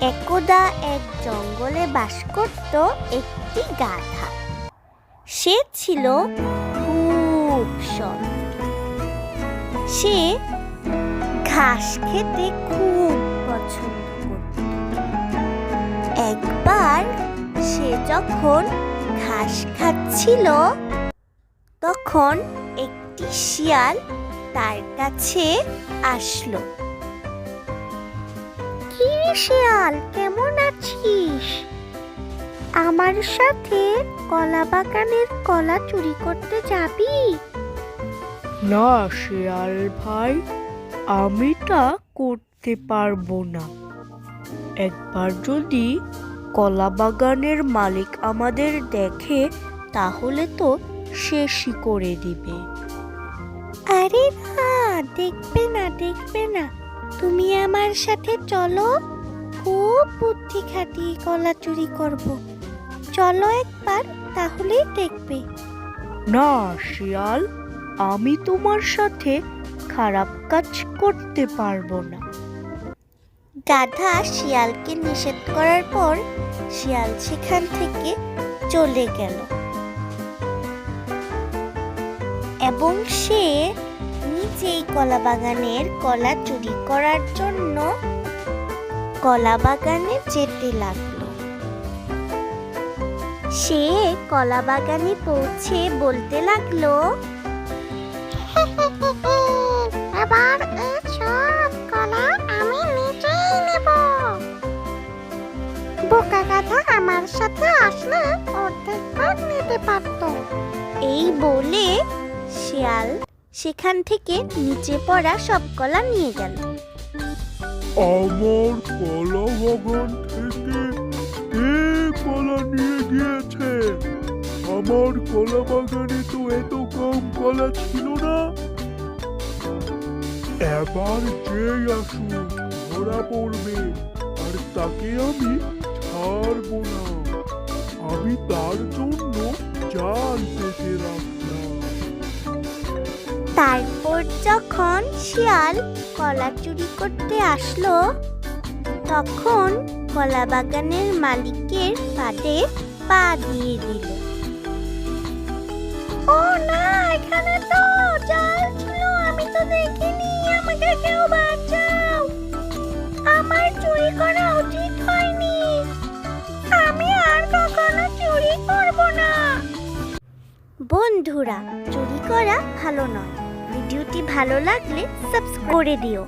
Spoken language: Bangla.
একদা এক জঙ্গলে বাস করত একটি গাধা। সে ছিল খুব সে ঘাস খেতে খুব পছন্দ একবার সে যখন ঘাস খাচ্ছিল, তখন একটি শিয়াল তার কাছে আসলো। শিয়াল কেমন আছিস? আমার সাথে কলা বাগানের কলা চুরি করতে যাবি? না শেয়াল ভাই আমি তা করতে পারব না। একবার যদি কলা বাগানের মালিক আমাদের দেখে তাহলে তো শেষই করে দিবে। আরে না দেখবে না দেখবে না। তুমি আমার সাথে চলো। খুব বুদ্ধি খাটিয়ে কলা চুরি করব। চলো একবার তাহলেই দেখবে। না শিয়াল আমি তোমার সাথে খারাপ কাজ করতে পারব না। গাধা শিয়ালকে নিষেধ করার পর শিয়াল সেখান থেকে চলে গেল। এবং সে নিজেই কলা বাগানের কলা চুরি করার জন্য কলা বাগানে যেতে লাগল। সে কলা বাগানে পৌঁছে বলতে লাগল এই সব কলা আমি নিজেই নেব। বোকা গাধা আমার সাথে আসলে অর্ধেক ভাগ নিতে পারত। এই বলে শিয়াল সেখান থেকে নিচে পড়া সব কলা নিয়ে গেল। আমার কলা বাগান থেকে কে কলা নিয়ে গিয়েছে। আমার কলা বাগানে তো এত কম কলা ছিল না। এবার যেই আসুক, ধরা পড়বে, আর তাকে আমি ছাড়বো না। আমি তার জন্য জাল পেতে রাখলাম। তারপর যখন শিয়াল কলা চুরি করতে আসলো, তখন কলা বাগানের মালিকের পাটে পা দিয়ে দিল। ও না, এখানে তো জাল ছিল, আমি তো দেখিনি, আমাকে কেউ বাঁচাও। আমার চুরি করা উচিত হয়নি। আমি আর কখনো চুরি করব না। বন্ধুরা, চুরি করা ভালো নয়। ভিডিওটি ভালো লাগলে সাবস্ক্রাইব করে দিও।